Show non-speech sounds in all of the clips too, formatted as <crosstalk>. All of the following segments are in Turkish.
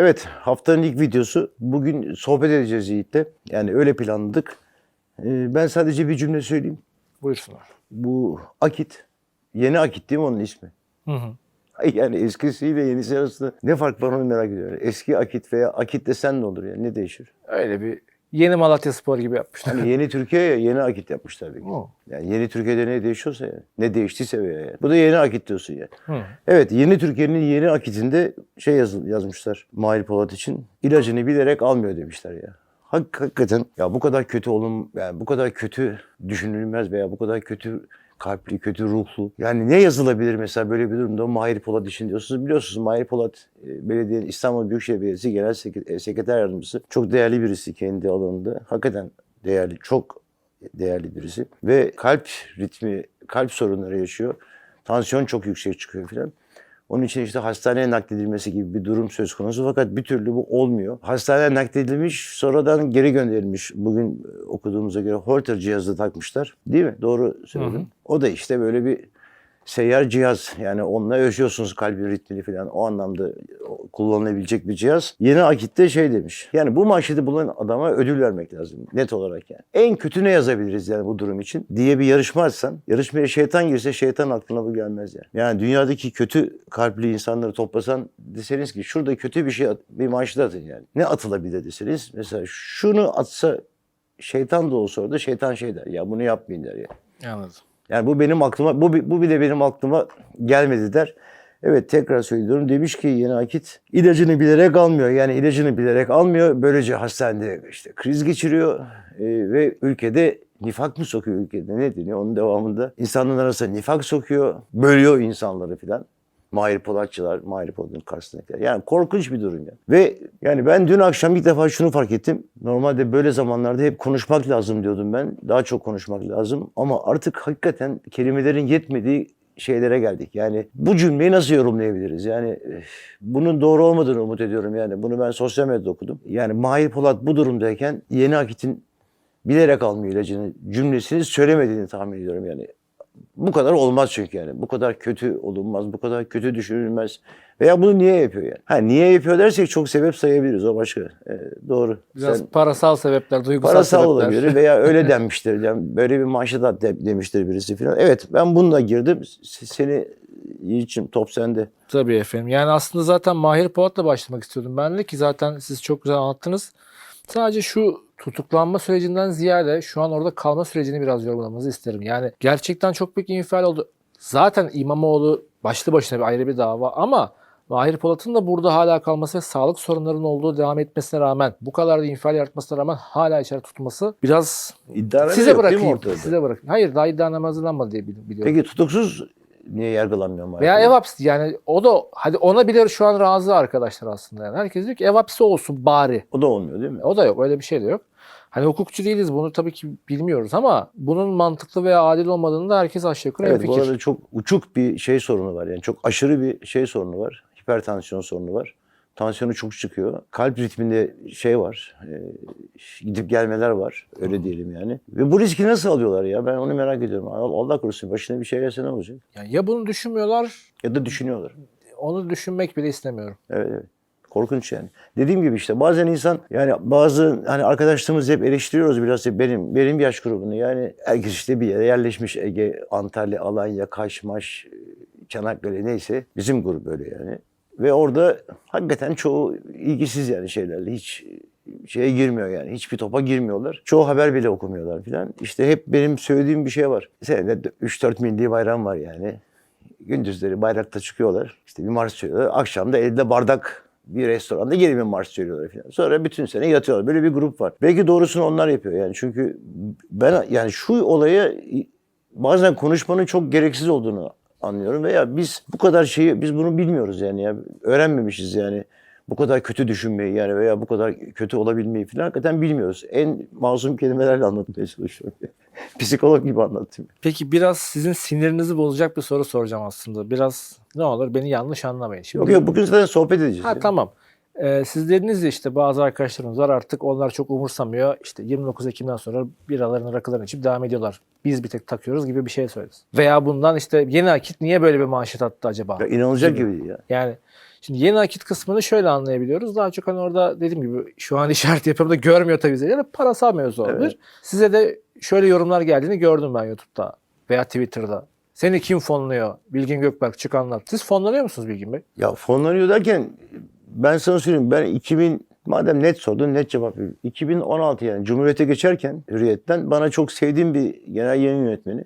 Evet haftanın ilk videosu. Bugün sohbet edeceğiz Yiğit'le. Yani öyle planladık. Ee, ben sadece bir cümle söyleyeyim. Buyursunlar. Bu Akit. Yeni Akit değil mi onun ismi? Hı hı. Yani eskisiyle yenisi arasında ne fark var onu merak ediyorum. Eski Akit veya Akit desen ne olur yani ne değişir? Öyle bir yeni Malatya Spor gibi yapmışlar. Hani yeni Türkiye'ye yeni Akit yapmışlar tabii ki. Hı. Yani yeni Türkiye'de ne değişiyorsa yani. Ne değiştiyse veya yani. Bu da yeni Akit diyorsun yani. Hı. Evet yeni Türkiye'nin yeni akitinde şey yazı- yazmışlar Mahir Polat için. İlacını bilerek almıyor demişler ya. Hak, hakikaten ya bu kadar kötü olum yani bu kadar kötü düşünülmez veya bu kadar kötü kalpli, kötü ruhlu. Yani ne yazılabilir mesela böyle bir durumda Mahir Polat için diyorsunuz. Biliyorsunuz Mahir Polat e, belediyenin İstanbul Büyükşehir Belediyesi Genel e, Sekreter Yardımcısı. Çok değerli birisi kendi alanında. Hakikaten değerli, çok değerli birisi. Ve kalp ritmi, kalp sorunları yaşıyor. Tansiyon çok yüksek çıkıyor filan. Onun için işte hastaneye nakledilmesi gibi bir durum söz konusu fakat bir türlü bu olmuyor. Hastaneye nakledilmiş sonradan geri gönderilmiş. Bugün e, okuduğumuza göre Holter cihazı takmışlar. Değil mi? Doğru söyledim. Hı hı. O da işte böyle bir seyyar cihaz. Yani onunla ölçüyorsunuz kalbin ritmini falan. O anlamda kullanılabilecek bir cihaz. Yeni Akit'te şey demiş. Yani bu manşeti bulan adama ödül vermek lazım. Net olarak yani. En kötü ne yazabiliriz yani bu durum için diye bir yarışma açsan. Yarışmaya şeytan girse şeytan aklına bu gelmez yani. Yani dünyadaki kötü kalpli insanları toplasan deseniz ki şurada kötü bir şey at, bir manşet atın yani. Ne atılabilir deseniz. Mesela şunu atsa şeytan da olsa orada şeytan şey der. Ya bunu yapmayın der ya. Anladım. Yani bu benim aklıma, bu, bu bile benim aklıma gelmedi der. Evet tekrar söylüyorum. Demiş ki yeni akit ilacını bilerek almıyor. Yani ilacını bilerek almıyor. Böylece hastanede işte kriz geçiriyor Ee, ve ülkede nifak mı sokuyor ülkede ne deniyor onun devamında. İnsanların arasında nifak sokuyor, bölüyor insanları filan. Mahir Polatçılar, Mahir Polat'ın karşısındakiler. Yani korkunç bir durum yani. Ve yani ben dün akşam ilk defa şunu fark ettim. Normalde böyle zamanlarda hep konuşmak lazım diyordum ben. Daha çok konuşmak lazım. Ama artık hakikaten kelimelerin yetmediği şeylere geldik. Yani bu cümleyi nasıl yorumlayabiliriz? Yani bunun doğru olmadığını umut ediyorum yani. Bunu ben sosyal medyada okudum. Yani Mahir Polat bu durumdayken yeni akitin bilerek almıyor ilacını cümlesini söylemediğini tahmin ediyorum yani. Bu kadar olmaz çünkü yani. Bu kadar kötü olunmaz, bu kadar kötü düşünülmez. Veya bunu niye yapıyor yani? Ha niye yapıyor dersek çok sebep sayabiliriz o başka. Ee, doğru. Biraz Sen- parasal sebepler, duygusal Parasal sebepler. olabilir <laughs> veya öyle denmiştir. Yani böyle bir at de- demiştir birisi falan. Evet ben bununla girdim. Seni Yiğit'ciğim top sende. Tabii efendim. Yani aslında zaten Mahir Polat'la başlamak istiyordum ben de ki zaten siz çok güzel anlattınız. Sadece şu tutuklanma sürecinden ziyade şu an orada kalma sürecini biraz yorumlamanızı isterim. Yani gerçekten çok büyük infial oldu. Zaten İmamoğlu başlı başına bir ayrı bir dava ama Mahir Polat'ın da burada hala kalması ve sağlık sorunlarının olduğu devam etmesine rağmen bu kadar da infial yaratmasına rağmen hala içeri tutulması biraz İddianame size yok değil mi bırakayım. ortada? Size bırakayım. Hayır daha iddianame hazırlanmadı diye bili- biliyorum. Peki tutuksuz niye yargılanmıyor Mahir Veya ev hapsi yani o da hadi ona bile şu an razı arkadaşlar aslında yani. Herkes diyor ki ev hapsi olsun bari. O da olmuyor değil mi? O da yok öyle bir şey de yok. Hani hukukçu değiliz bunu tabii ki bilmiyoruz ama bunun mantıklı veya adil olmadığını da herkes aşağı yukarı Evet bu hemfikir. arada çok uçuk bir şey sorunu var. Yani çok aşırı bir şey sorunu var. Hipertansiyon sorunu var. Tansiyonu çok çıkıyor. Kalp ritminde şey var. e, gidip gelmeler var. Öyle diyelim yani. Ve bu riski nasıl alıyorlar ya? Ben onu merak ediyorum. Allah Allah korusun başına bir şey gelse ne olacak? Yani ya bunu düşünmüyorlar Ya da düşünüyorlar. onu düşünmek bile istemiyorum. Evet evet. Korkunç yani. Dediğim gibi işte bazen insan yani bazı hani arkadaşlarımız hep eleştiriyoruz biraz da benim benim yaş grubunu yani herkes işte bir yere yerleşmiş Ege, Antalya, Alanya, Kaşmaş, Çanakkale neyse bizim grup böyle yani. Ve orada hakikaten çoğu ilgisiz yani şeylerle hiç şeye girmiyor yani. Hiçbir topa girmiyorlar. Çoğu haber bile okumuyorlar filan. İşte hep benim söylediğim bir şey var. Senede 3-4 milli bayram var yani. Gündüzleri bayrakta çıkıyorlar. İşte bir marş söylüyorlar. Akşam da elde bardak bir restoranda geri bir marş söylüyorlar falan. Sonra bütün sene yatıyorlar. Böyle bir grup var. Belki doğrusunu onlar yapıyor yani. Çünkü ben yani şu olaya bazen konuşmanın çok gereksiz olduğunu anlıyorum. Veya biz bu kadar şeyi biz bunu bilmiyoruz yani ya. Öğrenmemişiz yani. Bu kadar kötü düşünmeyi yani veya bu kadar kötü olabilmeyi falan hakikaten bilmiyoruz. En masum kelimelerle anlatmaya çalışıyorum. <laughs> Psikolog gibi anlatayım. Peki biraz sizin sinirinizi bozacak bir soru soracağım aslında. Biraz ne olur beni yanlış anlamayın. Şimdi Yok yok bugün zaten sohbet edeceğiz. Ha ya. tamam. Ee, siz dediniz ya işte bazı arkadaşlarımız var artık onlar çok umursamıyor. İşte 29 Ekim'den sonra biralarını rakılarını içip devam ediyorlar. Biz bir tek takıyoruz gibi bir şey söylediniz. Veya bundan işte yeni akit niye böyle bir manşet attı acaba? Ya inanılacak gibi ya. Yani Şimdi yeni nakit kısmını şöyle anlayabiliyoruz. Daha çok hani orada dediğim gibi şu an <laughs> işaret yapıyorum da görmüyor tabii izleyiciler. Parasal mevzu olabilir. Evet. Size de şöyle yorumlar geldiğini gördüm ben YouTube'da veya Twitter'da. Seni kim fonluyor? Bilgin Gökberk çık anlat. Siz fonlanıyor musunuz Bilgin Bey? Ya fonlanıyor derken ben sana söyleyeyim ben 2000 madem net sordun net cevap vereyim. 2016 yani Cumhuriyet'e geçerken Hürriyet'ten bana çok sevdiğim bir genel yayın yönetmeni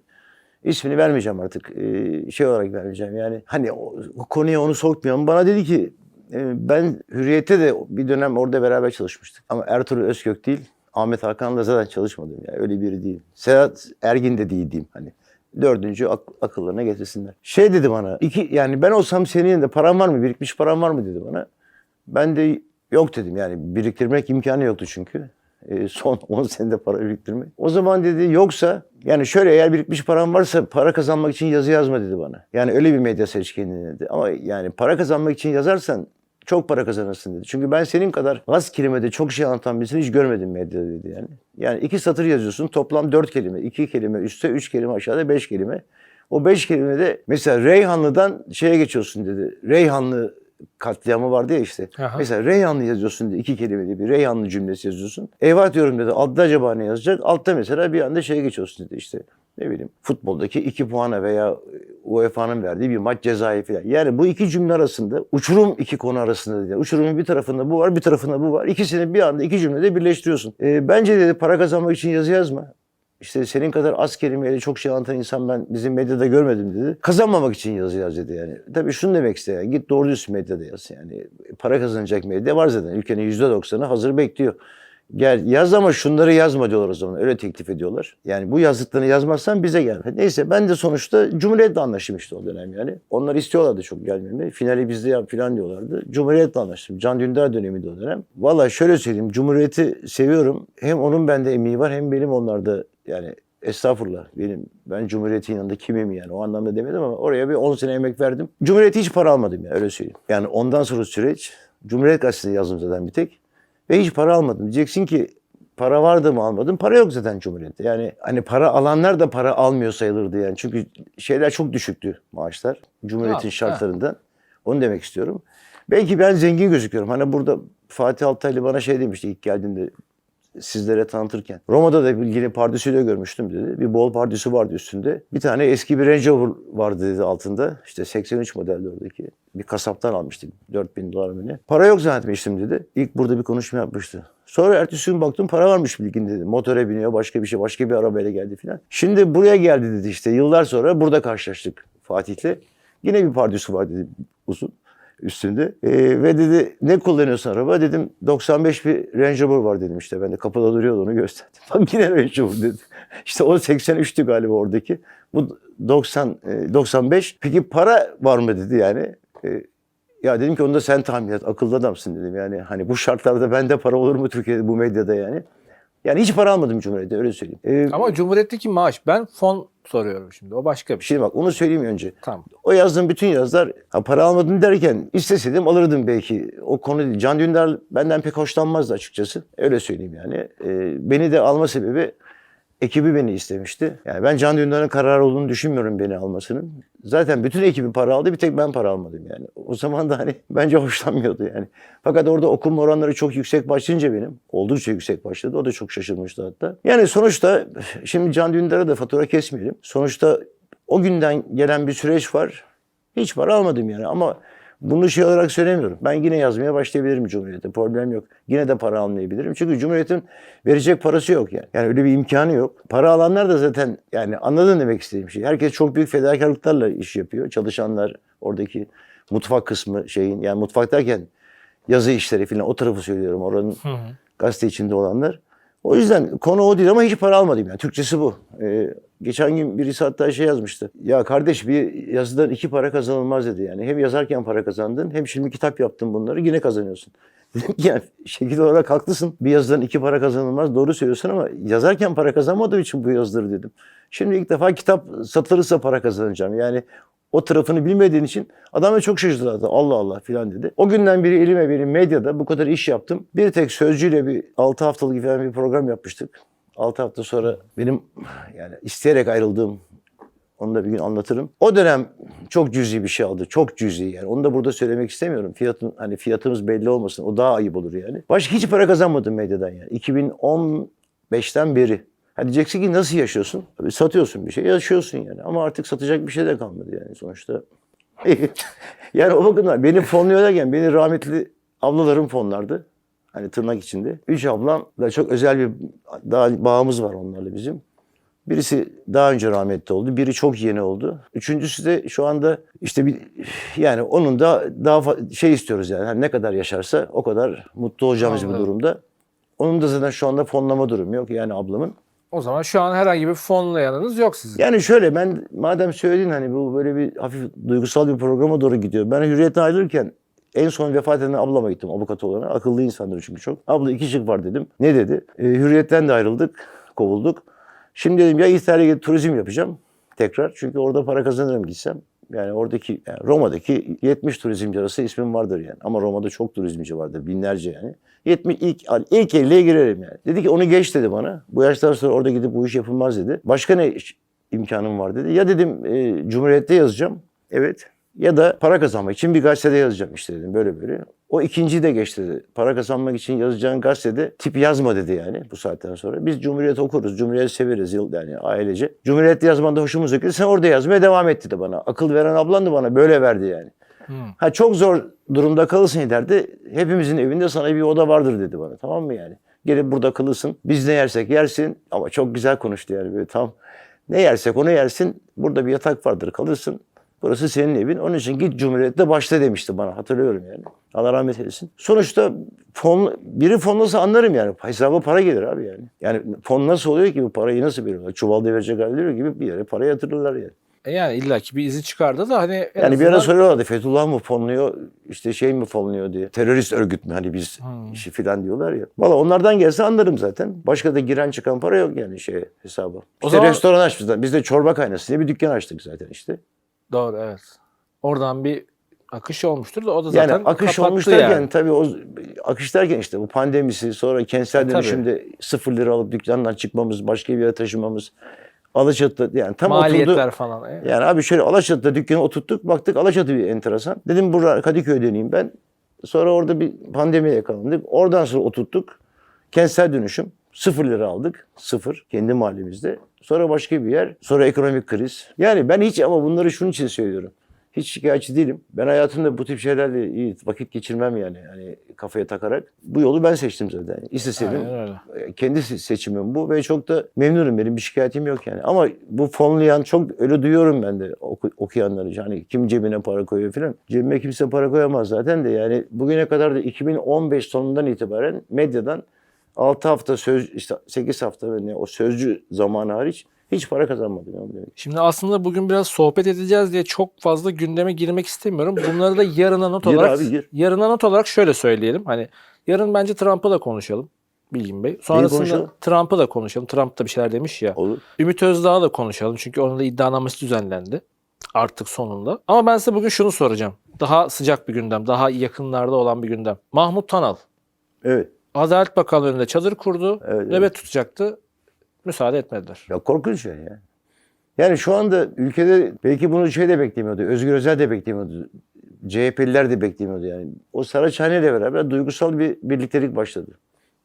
ismini vermeyeceğim artık Ee, şey olarak vermeyeceğim yani hani o, o konuya onu sokmayalım bana dedi ki e, ben Hürriyet'te de bir dönem orada beraber çalışmıştık ama Ertuğrul Özkök değil Ahmet Hakan'la zaten çalışmadım yani öyle biri değil. Sedat Ergin de değil diyeyim hani. Dördüncü ak- akıllarına getirsinler. Şey dedi bana, iki, yani ben olsam senin yanında paran var mı, birikmiş paran var mı dedi bana. Ben de yok dedim yani biriktirmek imkanı yoktu çünkü. Ee, son <laughs> 10 senede para biriktirmek. O zaman dedi yoksa yani şöyle eğer birikmiş paran varsa para kazanmak için yazı yazma dedi bana. Yani öyle bir medya seç kendine dedi. Ama yani para kazanmak için yazarsan çok para kazanırsın dedi. Çünkü ben senin kadar az kelimede çok şey anlatan birisini hiç görmedim medyada dedi yani. Yani iki satır yazıyorsun toplam dört kelime. iki kelime üstte, üç kelime aşağıda beş kelime. O beş kelimede mesela Reyhanlı'dan şeye geçiyorsun dedi. Reyhanlı katliamı vardı ya işte. Aha. Mesela Reyhanlı yazıyorsun dedi. iki kelimeli bir Reyhanlı cümlesi yazıyorsun. Eyvah diyorum dedi. Altta acaba ne yazacak? Altta mesela bir anda şeye geçiyorsun dedi işte. Ne bileyim futboldaki iki puana veya UEFA'nın verdiği bir maç cezayı falan. Yani bu iki cümle arasında uçurum iki konu arasında dedi. Uçurumun bir tarafında bu var bir tarafında bu var. İkisini bir anda iki cümlede birleştiriyorsun. Ee, bence dedi para kazanmak için yazı yazma. İşte senin kadar az kelimeyle çok şey anlatan insan ben bizim medyada görmedim dedi. Kazanmamak için yazı yaz dedi yani. Tabii şunu demek istiyor. Yani, git doğru düz medyada yaz yani. Para kazanacak medya var zaten. Ülkenin yüzde doksanı hazır bekliyor. Gel yaz ama şunları yazma diyorlar o zaman. Öyle teklif ediyorlar. Yani bu yazdıklarını yazmazsan bize gel. Neyse ben de sonuçta Cumhuriyet'le anlaştım işte o dönem yani. Onlar istiyorlardı çok gelmemi. Finali bizde yap falan diyorlardı. Cumhuriyet'le anlaştım. Can Dündar dönemiydi o dönem. Valla şöyle söyleyeyim. Cumhuriyet'i seviyorum. Hem onun bende emeği var hem benim onlarda yani Estağfurullah. Benim ben Cumhuriyet'in yanında kimim yani o anlamda demedim ama oraya bir 10 sene emek verdim. Cumhuriyet'e hiç para almadım ya öyle söyleyeyim. Yani ondan sonra süreç Cumhuriyet Gazetesi'ne yazdım zaten bir tek. Ve hiç para almadım. Diyeceksin ki para vardı mı almadım. Para yok zaten Cumhuriyet'te. Yani hani para alanlar da para almıyor sayılırdı yani. Çünkü şeyler çok düşüktü maaşlar. Cumhuriyet'in Ha, şartlarından. Onu demek istiyorum. Belki ben zengin gözüküyorum. Hani burada Fatih Altaylı bana şey demişti ilk geldiğinde sizlere tanıtırken. Roma'da da bilgili pardüsüyle görmüştüm dedi. Bir bol pardüsü vardı üstünde. Bir tane eski bir Range Rover vardı dedi altında. İşte 83 modelde oradaki. Bir kasaptan almıştık. 4000 dolar mı. Para yok zannetmiştim dedi. İlk burada bir konuşma yapmıştı. Sonra ertesi gün baktım para varmış bilgin dedi. Motora biniyor başka bir şey başka bir arabayla geldi filan. Şimdi buraya geldi dedi işte yıllar sonra burada karşılaştık Fatih'le. Yine bir pardüsü var dedi uzun üstünde. Ee, ve dedi ne kullanıyorsun araba? Dedim 95 bir Range Rover var dedim işte. Ben de kapıda duruyordu onu gösterdim. <laughs> Bak yine Range Rover dedi. <laughs> İşte o 83'tü galiba oradaki. Bu 90 e, 95. Peki para var mı dedi yani. E, ya dedim ki onu da sen tahmin et. Akıllı adamsın dedim. Yani hani bu şartlarda bende para olur mu Türkiye'de bu medyada yani. Yani hiç para almadım Cumhuriyet'te öyle söyleyeyim. Ee, Ama Cumhuriyet'teki maaş. Ben fon soruyorum şimdi. O başka bir şey. Şimdi bak onu söyleyeyim önce. Tamam. O yazdığım bütün yazılar ha, para almadım derken isteseydim alırdım belki. O konu değil. Can Dündar benden pek hoşlanmazdı açıkçası. Öyle söyleyeyim yani. Ee, beni de alma sebebi ekibi beni istemişti. Yani ben Can Dündar'ın kararı olduğunu düşünmüyorum beni almasının. Zaten bütün ekibi para aldı bir tek ben para almadım yani. O zaman da hani <laughs> bence hoşlanmıyordu yani. Fakat orada okuma oranları çok yüksek başlayınca benim oldukça yüksek başladı. O da çok şaşırmıştı hatta. Yani sonuçta şimdi Can Dündar'a da fatura kesmeyelim. Sonuçta o günden gelen bir süreç var. Hiç para almadım yani ama bunu şey olarak söylemiyorum. Ben yine yazmaya başlayabilirim Cumhuriyet'e. Problem yok. Yine de para almayabilirim. Çünkü Cumhuriyet'in verecek parası yok yani. Yani öyle bir imkanı yok. Para alanlar da zaten yani anladın demek istediğim şey. Herkes çok büyük fedakarlıklarla iş yapıyor. Çalışanlar oradaki mutfak kısmı şeyin yani mutfak derken yazı işleri falan o tarafı söylüyorum. Oranın Hı hı. gazete içinde olanlar. O yüzden konu o değil ama hiç para almadım yani. Türkçesi bu. Ee, geçen gün birisi hatta şey yazmıştı. Ya kardeş bir yazıdan iki para kazanılmaz dedi yani. Hem yazarken para kazandın hem şimdi kitap yaptın bunları yine kazanıyorsun. <laughs> Yani şekil olarak haklısın. Bir yazıdan iki para kazanılmaz doğru söylüyorsun ama yazarken para kazanmadığım için bu yazıları dedim. Şimdi ilk defa kitap satılırsa para kazanacağım. Yani o tarafını bilmediğin için adam da çok şaşırdı zaten. Allah Allah filan dedi. O günden beri elime benim medyada bu kadar iş yaptım. Bir tek sözcüyle bir 6 haftalık falan bir program yapmıştık. 6 hafta sonra benim yani isteyerek ayrıldığım Onu da bir gün anlatırım. O dönem çok cüzi bir şey aldı. Çok cüzi yani. Onu da burada söylemek istemiyorum. Fiyatın hani fiyatımız belli olmasın. O daha ayıp olur yani. Başka hiç para kazanmadım medyadan yani. 2015'ten beri. Ha diyeceksin ki nasıl yaşıyorsun? Tabii satıyorsun bir şey, yaşıyorsun yani. Ama artık satacak bir şey de kalmadı yani sonuçta. <laughs> yani o bakımdan beni fonluyorlarken beni rahmetli ablalarım fonlardı. Hani tırnak içinde. Üç ablam da çok özel bir daha bağımız var onlarla bizim. Birisi daha önce rahmetli oldu. Biri çok yeni oldu. Üçüncüsü de şu anda işte bir yani onun da daha şey istiyoruz yani. Hani ne kadar yaşarsa o kadar mutlu olacağımız bir Anladım. durumda. Onun da zaten şu anda fonlama durumu yok yani ablamın. O zaman şu an herhangi bir fonlayanınız yok sizin. Yani şöyle ben madem söyledin hani bu böyle bir hafif duygusal bir programa doğru gidiyor. Ben hürriyetten ayrılırken en son vefat eden ablama gittim avukat olarak. Akıllı insandır çünkü çok. Abla iki şık var dedim. Ne dedi? E, hürriyetten de ayrıldık, kovulduk. Şimdi dedim ya İtalya'ya gidip turizm yapacağım tekrar. Çünkü orada para kazanırım gitsem. Yani oradaki yani Roma'daki 70 turizmci arası ismim vardır yani. Ama Roma'da çok turizmci vardır binlerce yani. 70 ilk ilk 50'ye girerim yani. Dedi ki onu geç dedi bana. Bu yaştan sonra orada gidip bu iş yapılmaz dedi. Başka ne imkanım var dedi. Ya dedim e, Cumhuriyet'te yazacağım. Evet. Ya da para kazanmak için bir gazetede yazacağım işte dedim böyle böyle. O ikinciyi de geç dedi. Para kazanmak için yazacağın gazetede tip yazma dedi yani bu saatten sonra. Biz Cumhuriyet okuruz, Cumhuriyet severiz yıl yani ailece. Cumhuriyet'te yazman da hoşumuza gitti. Sen orada yazmaya devam et dedi bana. Akıl veren ablan da bana böyle verdi yani. Hmm. Ha çok zor durumda kalırsın derdi. Hepimizin evinde sana bir oda vardır dedi bana. Tamam mı yani? Gelip burada kalırsın. Biz ne yersek yersin. Ama çok güzel konuştu yani böyle tam. Ne yersek onu yersin. Burada bir yatak vardır kalırsın. Burası senin evin. Onun için git Cumhuriyet'te başla demişti bana. Hatırlıyorum yani. Allah rahmet eylesin. Sonuçta fon, biri fonlasa anlarım yani. Hesaba para gelir abi yani. Yani fon nasıl oluyor ki bu parayı nasıl veriyorlar? Çuvalda verecek halleri gibi bir yere para yatırırlar yani. E yani illaki bir izi çıkardı da hani Yani bir ara azından- soruyorlardı Fethullah mı fonluyor, işte şey mi fonluyor diye. Terörist örgüt mü hani biz Hmm. işi filan diyorlar ya. Valla onlardan gelse anlarım zaten. Başka da giren çıkan para yok yani şeye hesaba. İşte zaman- restoran açmışlar. Biz de çorba kaynası diye bir dükkan açtık zaten işte. Doğru evet. Oradan bir akış olmuştur da o da Yani zaten akış kapattı olmuş derken yani. tabii o akış derken işte bu pandemisi sonra kentsel E, dönüşümde sıfır lira alıp dükkandan çıkmamız, başka bir yere taşımamız. Alaçatı'da yani tam Maliyetler oturdu. falan. e. Yani abi şöyle Alaçatı'da dükkanı oturttuk baktık Alaçatı bir enteresan. Dedim burada Kadıköy'deneyim ben. Sonra orada bir pandemiye yakalandık. Oradan sonra oturttuk. Kentsel dönüşüm. Sıfır lira aldık. Sıfır. Kendi mahallemizde. Sonra başka bir yer. Sonra ekonomik kriz. Yani ben hiç ama bunları şunun için söylüyorum. Hiç şikayetçi değilim. Ben hayatımda bu tip şeylerle iyi vakit geçirmem yani. Hani kafaya takarak. Bu yolu ben seçtim zaten. İsteseydim öyle. kendi se- seçimim bu ve çok da memnunum. Benim bir şikayetim yok yani. Ama bu fonlayan çok öyle duyuyorum ben de oku- okuyanları. Yani kim cebine para koyuyor falan. Cebime kimse para koyamaz zaten de yani bugüne kadar da 2015 sonundan itibaren medyadan 6 hafta söz işte 8 hafta ne o sözcü zamanı hariç hiç para kazanmadım. Yani. demek. Şimdi aslında bugün biraz sohbet edeceğiz diye çok fazla gündeme girmek istemiyorum. Bunları da yarına not Gir olarak abi, gir. yarına not olarak şöyle söyleyelim. Hani yarın bence Trump'ı da konuşalım. Bilgin Bey. Sonrasında? Trump'ı da konuşalım. Trump da bir şeyler demiş ya. Olur. Ümit Özdağ'ı da konuşalım. Çünkü onun da iddianaması düzenlendi. Artık sonunda. Ama ben size bugün şunu soracağım. Daha sıcak bir gündem. Daha yakınlarda olan bir gündem. Mahmut Tanal. Evet. Adalet Bakanlığı önünde çadır kurdu. Evet, nöbet evet. tutacaktı. Müsaade etmediler. Ya korkunç şey ya. Yani şu anda ülkede belki bunu şey de beklemiyordu. Özgür Özel de beklemiyordu. CHP'liler de beklemiyordu yani. O Saraçhane ile beraber duygusal bir birliktelik başladı.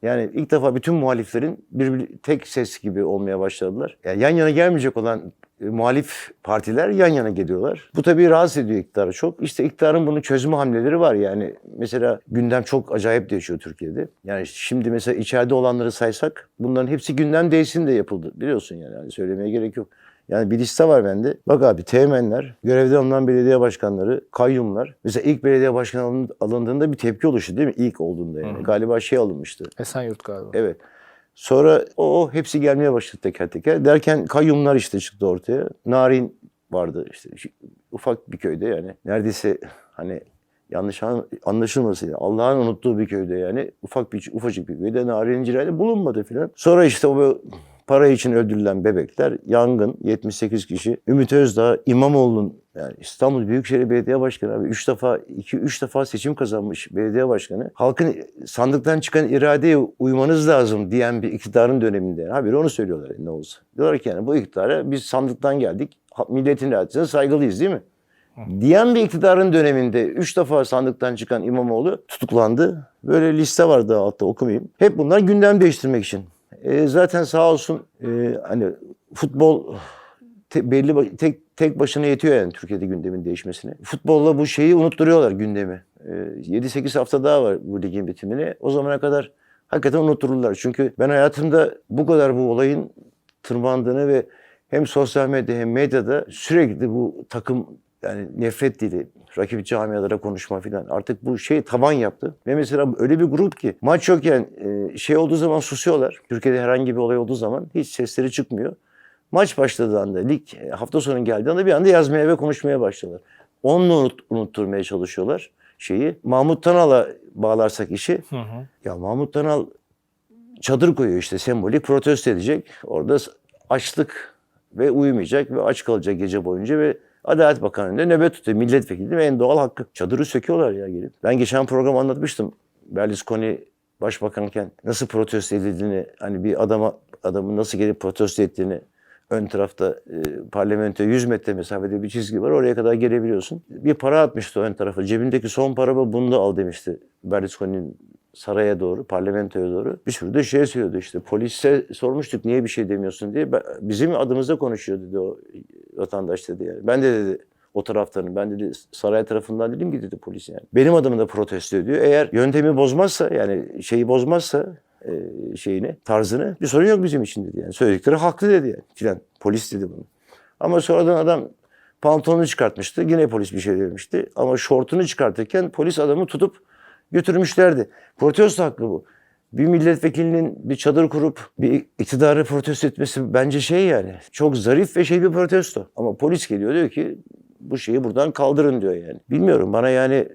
Yani ilk defa bütün muhaliflerin bir, tek ses gibi olmaya başladılar. Yani yan yana gelmeyecek olan e, muhalif partiler yan yana geliyorlar. Bu tabii rahatsız ediyor iktidarı çok. İşte iktidarın bunun çözümü hamleleri var yani. Mesela gündem çok acayip değişiyor Türkiye'de. Yani şimdi mesela içeride olanları saysak bunların hepsi gündem değişsin de yapıldı. Biliyorsun yani, yani söylemeye gerek yok. Yani bir liste var bende. Bak abi teğmenler, görevden alınan belediye başkanları, kayyumlar. Mesela ilk belediye başkanı alın- alındığında bir tepki oluştu değil mi? İlk olduğunda yani. Hı. Galiba şey alınmıştı. Esenyurt galiba. Evet. Sonra o, hepsi gelmeye başladı teker teker. Derken kayyumlar işte çıktı ortaya. Narin vardı işte ufak bir köyde yani. Neredeyse hani yanlış an- anlaşılmasın. Allah'ın unuttuğu bir köyde yani. Ufak bir ufacık bir köyde Narin İnciray'da bulunmadı filan. Sonra işte o para için öldürülen bebekler, yangın, 78 kişi. Ümit Özdağ, İmamoğlu'nun yani İstanbul Büyükşehir Belediye Başkanı abi 3 defa 2 3 defa seçim kazanmış belediye başkanı. Halkın sandıktan çıkan iradeye uymanız lazım diyen bir iktidarın döneminde. Haberi onu söylüyorlar ne olsa. Diyorlar ki yani bu iktidara biz sandıktan geldik. milletin iradesine saygılıyız değil mi? Diyen bir iktidarın döneminde 3 defa sandıktan çıkan İmamoğlu tutuklandı. Böyle liste vardı altta okumayayım. Hep bunlar gündem değiştirmek için. E, zaten sağ olsun e, hani futbol te- belli tek tek başına yetiyor yani Türkiye'de gündemin değişmesine. Futbolla bu şeyi unutturuyorlar gündemi. E, 7-8 hafta daha var bu ligin bitimine. O zamana kadar hakikaten unuttururlar. Çünkü ben hayatımda bu kadar bu olayın tırmandığını ve hem sosyal medya hem medyada sürekli bu takım yani nefret dili, rakip camialara konuşma filan artık bu şey taban yaptı. Ve mesela öyle bir grup ki maç yokken e, şey olduğu zaman susuyorlar. Türkiye'de herhangi bir olay olduğu zaman hiç sesleri çıkmıyor. Maç başladığı anda, lig e, hafta sonu geldiği anda bir anda yazmaya ve konuşmaya başlıyorlar. Onunla unut, unutturmaya çalışıyorlar şeyi. Mahmut Tanal'a bağlarsak işi. Hı hı. Ya Mahmut Tanal çadır koyuyor işte sembolik protesto edecek. Orada açlık ve uyumayacak ve aç kalacak gece boyunca ve Adalet Bakanı önünde nöbet tutuyor. Milletvekili ve en doğal hakkı. Çadırı söküyorlar ya gelip. Ben geçen program anlatmıştım. Berlusconi başbakanken nasıl protesto edildiğini, hani bir adama adamın nasıl gelip protesto ettiğini ön tarafta e, parlamentoya 100 metre mesafede bir çizgi var. Oraya kadar gelebiliyorsun. Bir para atmıştı ön tarafa. Cebindeki son para bu, bunu da al demişti. Berlusconi'nin saraya doğru, parlamentoya doğru. Bir sürü de şey söylüyordu işte. Polise sormuştuk niye bir şey demiyorsun diye. Bizim adımızda konuşuyor dedi o vatandaş dedi yani. Ben de dedi o taraftanım. Ben dedi saray tarafından dedim ki dedi polis yani. Benim adımı da protesto ediyor. Eğer yöntemi bozmazsa yani şeyi bozmazsa e, şeyini, tarzını bir sorun yok bizim için dedi yani. Söyledikleri haklı dedi yani filan. Polis dedi bunu. Ama sonradan adam pantolonunu çıkartmıştı. Yine polis bir şey demişti. Ama şortunu çıkartırken polis adamı tutup götürmüşlerdi. Protesto hakkı bu. Bir milletvekilinin bir çadır kurup bir iktidarı protesto etmesi bence şey yani. Çok zarif ve şey bir protesto. Ama polis geliyor diyor ki bu şeyi buradan kaldırın diyor yani. Bilmiyorum bana yani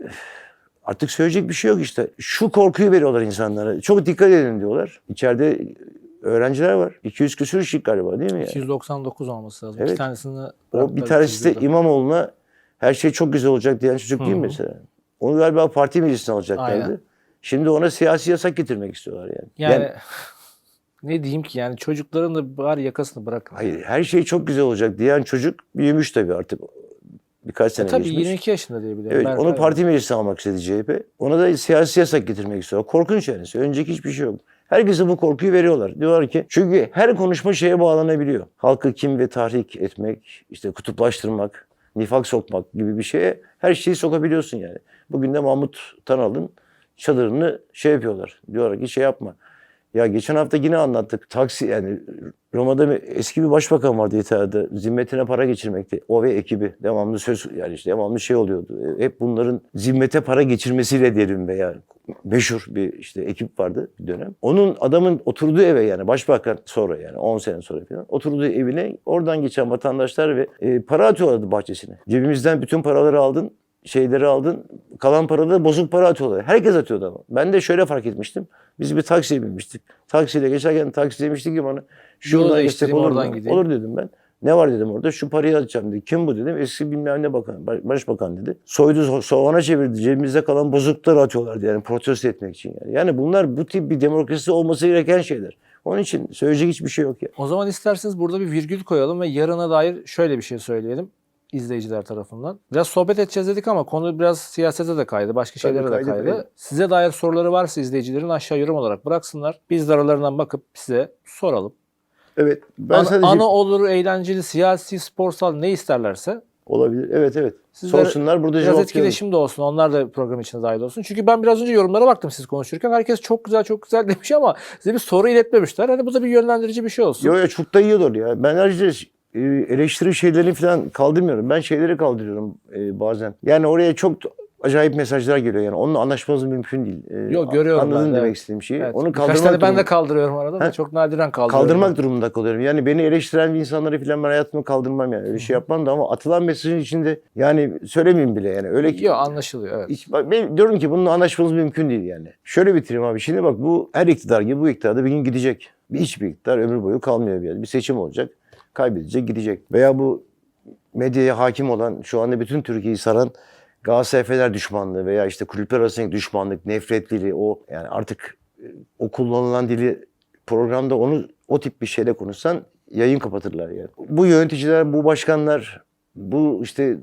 artık söyleyecek bir şey yok işte. Şu korkuyu veriyorlar insanlara. Çok dikkat edin diyorlar. İçeride öğrenciler var. 200 küsür kişi galiba değil mi? Yani? 299 olması lazım. Evet. İki tanesini O bir tanesi de. İmamoğlu'na her şey çok güzel olacak diyen çocuk değil mi Hı hı. mesela? Onu galiba parti meclisine alacaklardı. Aynen. Şimdi ona siyasi yasak getirmek istiyorlar yani. Yani, <laughs> ne diyeyim ki yani çocukların da bari yakasını bırakın. hayır her şey çok güzel olacak diyen çocuk büyümüş tabii artık. Birkaç E sene tabii geçmiş. 22 yaşında diye biliyorum. Evet, Berkay onu parti meclisine almak istedi CHP. Ona da siyasi yasak getirmek istiyor. Korkunç yani. Önceki hiçbir şey yok. Herkese bu korkuyu veriyorlar. Diyorlar ki çünkü her konuşma şeye bağlanabiliyor. Halkı kim ve tahrik etmek, işte kutuplaştırmak, nifak sokmak gibi bir şeye her şeyi sokabiliyorsun yani. Bugün de Mahmut Tanal'ın çadırını şey yapıyorlar. Diyorlar ki şey yapma. Ya geçen hafta yine anlattık. Taksi yani Roma'da bir, eski bir başbakan vardı İtalya'da. Zimmetine para geçirmekte. O ve ekibi. Devamlı söz yani işte devamlı şey oluyordu. Hep bunların zimmete para geçirmesiyle diyelim veya meşhur bir işte ekip vardı bir dönem. Onun adamın oturduğu eve yani başbakan sonra yani 10 sene sonra falan oturduğu evine oradan geçen vatandaşlar ve e, para atıyorlardı bahçesine. Cebimizden bütün paraları aldın şeyleri aldın. Kalan paraları bozuk para atıyorlar. Herkes atıyordu ama. Ben de şöyle fark etmiştim. Biz bir taksiye binmiştik. Taksiyle geçerken taksi demişti ki bana şuradan geçsek olur mu? gideyim. Olur dedim ben. Ne var dedim orada? Şu parayı atacağım dedi. Kim bu dedim. Eski bilmem ne bakan, baş- başbakan dedi. Soydu so- soğana çevirdi. Cebimizde kalan bozukları atıyorlardı yani protesto etmek için yani. Yani bunlar bu tip bir demokrasi olması gereken şeyler. Onun için söyleyecek hiçbir şey yok ya. O zaman isterseniz burada bir virgül koyalım ve yarına dair şöyle bir şey söyleyelim izleyiciler tarafından. Biraz sohbet edeceğiz dedik ama konu biraz siyasete de kaydı, başka Tabii şeylere de kaydı, kaydı. kaydı. Size dair soruları varsa izleyicilerin aşağı yorum olarak bıraksınlar. Biz de aralarından bakıp size soralım. Evet. Ben Ana, sadece... ana olur, eğlenceli, siyasi, sporsal ne isterlerse Olabilir. Evet evet. Sizlere Sorsunlar burada Biraz etkileşim de olsun. Onlar da program içine dahil olsun. Çünkü ben biraz önce yorumlara baktım siz konuşurken. Herkes çok güzel çok güzel <laughs> demiş ama size bir soru iletmemişler. Hani bu da bir yönlendirici bir şey olsun. Yo yo çok da yiyorlar ya. Ben ayrıca e, eleştiri şeylerini falan kaldırmıyorum. Ben şeyleri kaldırıyorum e, bazen. Yani oraya çok acayip mesajlar geliyor yani. Onunla anlaşmamız mümkün değil. E, Yok, görüyorum Anladın ben de, demek istediğim şeyi. Evet. Onu Birkaç kaldırmak tane ben de kaldırıyorum arada da çok nadiren kaldırıyorum. Kaldırmak durumunda kalıyorum. Yani beni eleştiren insanları falan ben hayatımda kaldırmam yani. Öyle şey yapmam da ama atılan mesajın içinde yani söylemeyeyim bile yani. Öyle ki Yok anlaşılıyor evet. Hiç- bak ben diyorum ki bununla anlaşmamız mümkün değil yani. Şöyle bitireyim abi. Şimdi bak bu her iktidar gibi bu iktidar da bir gün gidecek. Bir hiçbir iktidar ömür boyu kalmıyor bir yerde. Bir seçim olacak. Kaybedecek gidecek. Veya bu medyaya hakim olan şu anda bütün Türkiye'yi saran Galatasaray Fener düşmanlığı veya işte kulüpler arasındaki düşmanlık, nefret dili o yani artık e, o kullanılan dili programda onu o tip bir şeyle konuşsan yayın kapatırlar yani. Bu yöneticiler, bu başkanlar, bu işte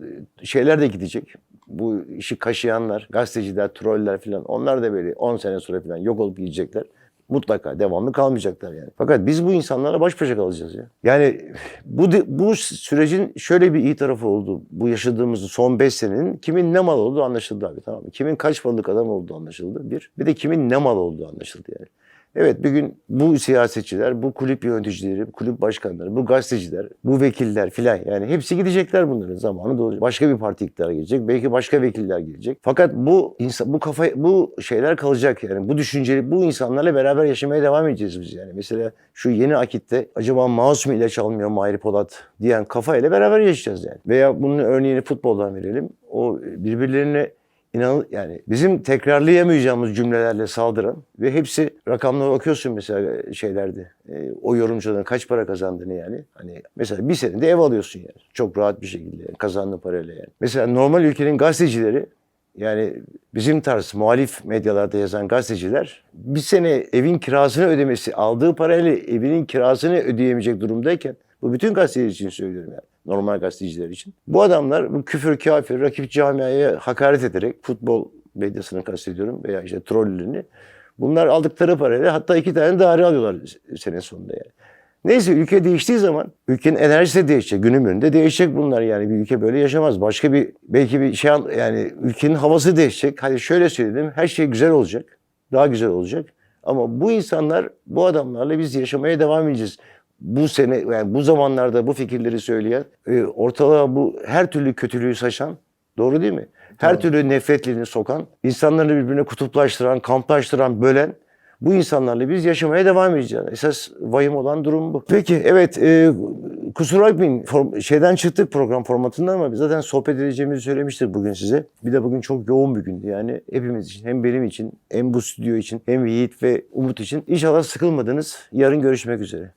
şeyler de gidecek. Bu işi kaşıyanlar, gazeteciler, troller falan onlar da böyle 10 sene sonra falan yok olup gidecekler. Mutlaka devamlı kalmayacaklar yani. Fakat biz bu insanlarla baş başa kalacağız ya. Yani bu bu sürecin şöyle bir iyi tarafı oldu. Bu yaşadığımız son 5 senenin kimin ne mal olduğu anlaşıldı abi tamam mı? Kimin kaç paralık adam olduğu anlaşıldı bir. Bir de kimin ne mal olduğu anlaşıldı yani. Evet bir gün bu siyasetçiler, bu kulüp yöneticileri, kulüp başkanları, bu gazeteciler, bu vekiller filan yani hepsi gidecekler bunların zamanı doğru. Başka bir parti iktidara gelecek. Belki başka vekiller gelecek. Fakat bu insan bu kafa bu şeyler kalacak yani. Bu düşünceli bu insanlarla beraber yaşamaya devam edeceğiz biz yani. Mesela şu yeni akitte acaba mouse mu ilaç almıyor Mahir Polat diyen kafayla beraber yaşayacağız yani. Veya bunun örneğini futboldan verelim. O birbirlerine İnan yani bizim tekrarlayamayacağımız cümlelerle saldıran ve hepsi rakamlara bakıyorsun mesela şeylerde e, o yorumcuların kaç para kazandığını yani hani mesela bir senede ev alıyorsun yani çok rahat bir şekilde yani, kazandığın parayla yani. Mesela normal ülkenin gazetecileri yani bizim tarz muhalif medyalarda yazan gazeteciler bir sene evin kirasını ödemesi aldığı parayla evinin kirasını ödeyemeyecek durumdayken bu bütün gazeteciler için söylüyorum yani. Normal gazeteciler için. Bu adamlar bu küfür kafir rakip camiaya hakaret ederek futbol medyasını kastediyorum veya işte trollerini bunlar aldıkları parayla hatta iki tane daire alıyorlar sene sonunda yani. Neyse ülke değiştiği zaman ülkenin enerjisi de değişecek. Günün birinde değişecek bunlar yani. Bir ülke böyle yaşamaz. Başka bir belki bir şey yani ülkenin havası değişecek. Hadi şöyle söyledim her şey güzel olacak. Daha güzel olacak. Ama bu insanlar bu adamlarla biz yaşamaya devam edeceğiz. Bu sene yani bu zamanlarda bu fikirleri söyleyen e, ortalığa bu her türlü kötülüğü saçan doğru değil mi? Her Doğru. türlü nefretlerini sokan, insanları birbirine kutuplaştıran, kamplaştıran, bölen bu insanlarla biz yaşamaya devam edeceğiz. Esas vahim olan durum bu. Peki evet e, kusura bakmayın şeyden çıktık program formatından ama zaten sohbet edeceğimizi söylemiştik bugün size. Bir de bugün çok yoğun bir gündü yani hepimiz için hem benim için hem bu stüdyo için hem Yiğit ve Umut için. İnşallah sıkılmadınız. Yarın görüşmek üzere.